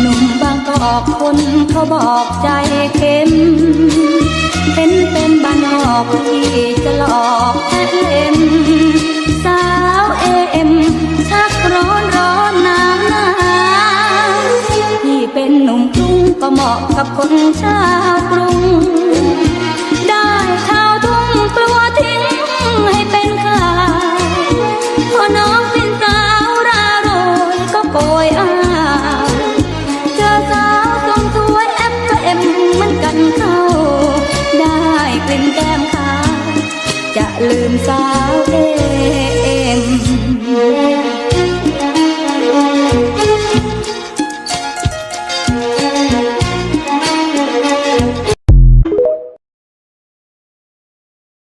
หนุ่มบางกอกคนเขาบอกใจเข้มเป็นเป็นบ้านนอกที่จะหลอกแค่เล่นสาวเอ็มชักร้อนร้อนหนาวหนาวที่เป็นหนุ่มกรุงก็เหมาะกับคนชาวกรุง ได้ข่าวทุ่งกลัวทิ้งให้เป็นข่าวพอน้องเป็นสาวราโรยก็โกยอา เข้า ได้กลิ่นแก้มขาจะลืมสาวเอ